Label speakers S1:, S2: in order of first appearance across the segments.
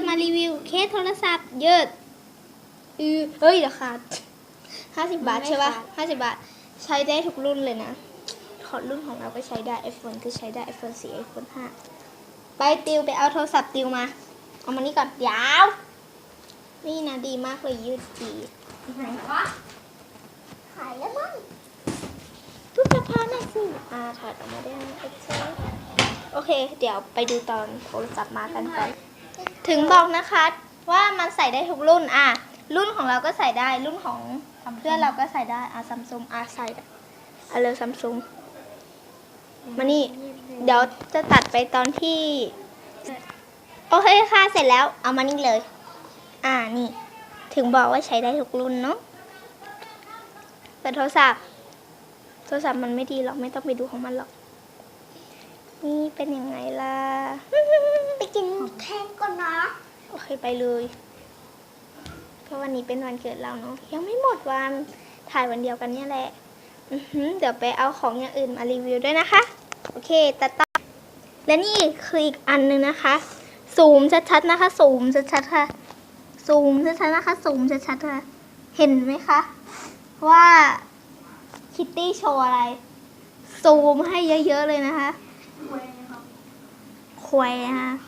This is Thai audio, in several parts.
S1: จะมารีวิวเคสโทรศัพท์ยืดอือเฮ้ยราคาห้าสิบบาทใช่ปะห้าสิบบาท ใช้ได้ทุกรุ่นเลยนะขอรุ่นของเราก็ใช้ได้ iPhone ก็ใช้ได้ iPhone 4 iPhone 5 ไปติวไปเอาโทรศัพท์ติวมา เอามานี่ก่อนยาว นี่นะดีมากเลยยืดดีอื้อหือ
S2: ขายแล้วมั้ง
S1: รูปสะพานหน่อยสิอ่าถอดออกมาได้นะโอเค เดี๋ยวไปดูตอนโทรศัพท์มากันก่อน ถึงบอกนะคะว่ามันใส่ได้ทุกรุ่นอะรุ่นของเราก็ใส่ได้รุ่นของเพื่อนเราก็ใส่ได้อะซัมซุงอะใส่ได้อะเลยซัมซุงมานี่ เดี๋ยวจะตัดไปตอนที่ โอเคค่ะเสร็จแล้วเอามานี่เลย อ่านี่ ถึงบอกว่าใช้ได้ทุกรุ่นเนาะแต่โทรศัพท์โทรศัพท์มันไม่ดีหรอกไม่ต้องไปดูของมันหรอก นี่เป็นยังไงล่ะ
S2: ไปกินแทนก่อนนะ
S1: โอเคไปเลยเพราะวันนี้เป็นวันเกิดเราเนาะยังไม่หมดวันถ่ายวันเดียวกันเนี่ยแหละอือหือเดี๋ยวไปเอาของอย่างอื่นมารีวิวด้วยนะคะ โอเคตัดต่อและนี่คืออีกอันหนึ่งนะคะซูมชัดๆนะคะซูมชัดๆค่ะซูมชัดๆนะคะซูมชัดๆค่ะเห็นไหมคะ ว่าคิตตี้โชว์อะไร ซูมให้เยอะๆเลยนะคะควายนะคะอันนี้พู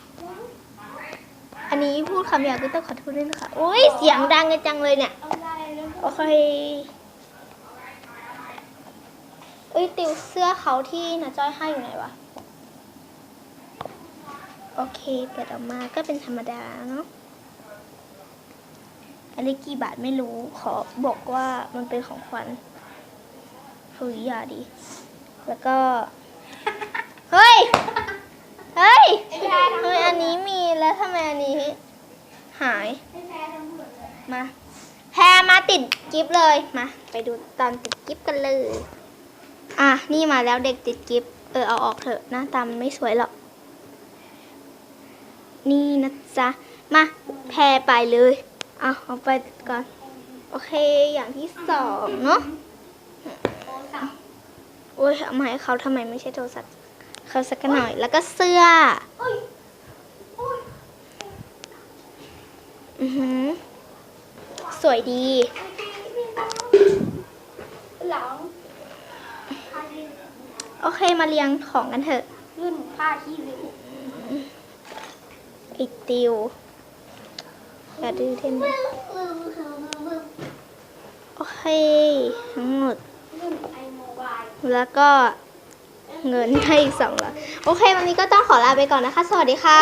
S1: ดคำหยาบก็ต้องขอโทษด้วยนะคะโอ้ยเสียงดังกันจังเลยเนี่ยโอเคเอ้ยติวเสื้อเขาที่นาจ้อยให้อยู่ไหนวะโอเคเปิดออกมาก็เป็นธรรมดาเนาะอันนี้กี่บาทไม่รู้ขอบอกว่ามันเป็นของขวัญเฮ้ยอย่าดิแล้วก็ เฮ้ย เฮ้ยทำไมอันนี้มีแล้วทำไมอันนี้ หาย มาแพรมาติดกิฟเลย มา ไปดูตอนติดกิฟกันเลย อะ นี่มาแล้วเด็กติดกิฟเออเอาออกเถอะหน้าตามันไม่สวยหรอก นี่นะจ๊ะ มาแพรไปเลยอะเอาไปก่อน โอเคอย่างที่สองเนาะโอ้ยเอามาให้เขาทำไมไม่ใช่โทรศัพท์เขาสักหน่อย แล้วก็เสื้อ
S2: โอ้ยโอ้ย
S1: อือหือ สวยดี
S2: หลัง
S1: โอเคมาเรียงของกันเถอะ
S2: ยื่นผ้าที่ริม
S1: ไอติวอย่าดื้อเท่น
S2: มือมือมือมือ
S1: โอเค ทั้งหมด
S2: ยื่นไอโมบาย
S1: แล้วก็เงินให้อีกสองร้อยโอเค วันนี้ก็ต้องขอลาไปก่อนนะคะ สวัสดีค่ะ